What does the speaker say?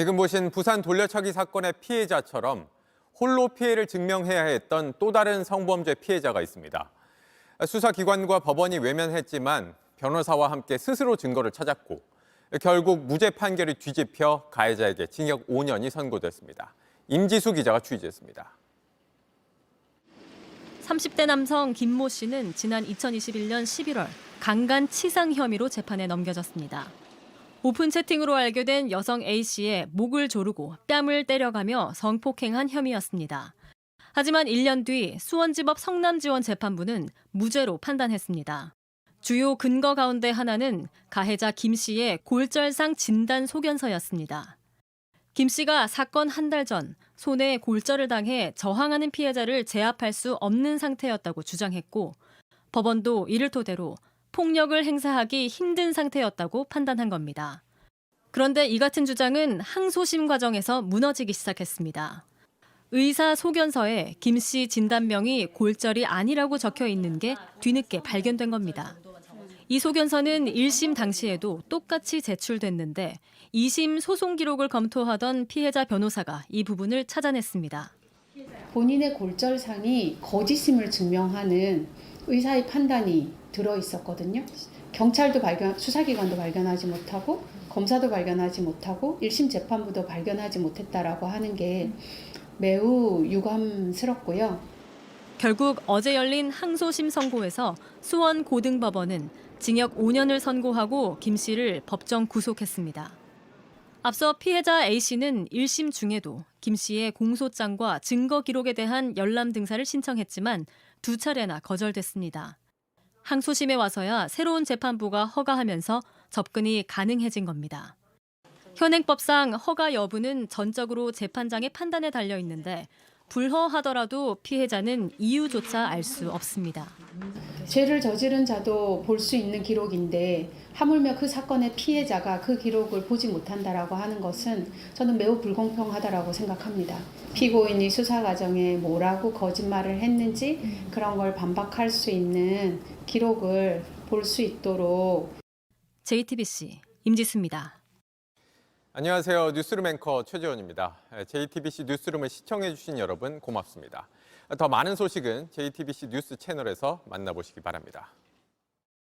지금 보신 부산 돌려차기 사건의 피해자처럼 홀로 피해를 증명해야 했던 또 다른 성범죄 피해자가 있습니다. 수사기관과 법원이 외면했지만 변호사와 함께 스스로 증거를 찾았고 결국 무죄 판결이 뒤집혀 가해자에게 징역 5년이 선고됐습니다. 임지수 기자가 취재했습니다. 30대 남성 김모 씨는 지난 2021년 11월 강간 치상 혐의로 재판에 넘겨졌습니다. 오픈 채팅으로 알게 된 여성 A 씨의 목을 조르고 뺨을 때려가며 성폭행한 혐의였습니다. 하지만 1년 뒤 수원지법 성남지원 재판부는 무죄로 판단했습니다. 주요 근거 가운데 하나는 가해자 김 씨의 골절상 진단 소견서였습니다. 김 씨가 사건 한 달 전 손에 골절을 당해 저항하는 피해자를 제압할 수 없는 상태였다고 주장했고 법원도 이를 토대로 폭력을 행사하기 힘든 상태였다고 판단한 겁니다. 그런데 이 같은 주장은 항소심 과정에서 무너지기 시작했습니다. 의사 소견서에 김 씨 진단명이 골절이 아니라고 적혀 있는 게 뒤늦게 발견된 겁니다. 이 소견서는 1심 당시에도 똑같이 제출됐는데 2심 소송 기록을 검토하던 피해자 변호사가 이 부분을 찾아냈습니다. 본인의 골절상이 거짓임을 증명하는 의사의 판단이 들어 있었거든요. 경찰도 발견, 수사기관도 발견하지 못하고 검사도 발견하지 못하고 1심 재판부도 발견하지 못했다라고 하는 게 매우 유감스럽고요. 결국 어제 열린 항소심 선고에서 수원 고등법원은 징역 5년을 선고하고 김 씨를 법정 구속했습니다. 앞서 피해자 A 씨는 1심 중에도 김 씨의 공소장과 증거 기록에 대한 열람 등사를 신청했지만 두 차례나 거절됐습니다. 항소심에 와서야 새로운 재판부가 허가하면서 접근이 가능해진 겁니다. 현행법상 허가 여부는 전적으로 재판장의 판단에 달려 있는데 불허하더라도 피해자는 이유조차 알 수 없습니다. 죄를 저지른 자도 볼 수 있는 기록인데 하물며 그 사건의 피해자가 그 기록을 보지 못한다라고 하는 것은 저는 매우 불공평하다라고 생각합니다. 피고인이 수사 과정에 뭐라고 거짓말을 했는지 그런 걸 반박할 수 있는 기록을 볼 수 있도록 JTBC 임지수입니다. 안녕하세요. 뉴스룸 앵커 최재원입니다. JTBC 뉴스룸을 시청해주신 여러분 고맙습니다. 더 많은 소식은 JTBC 뉴스 채널에서 만나보시기 바랍니다.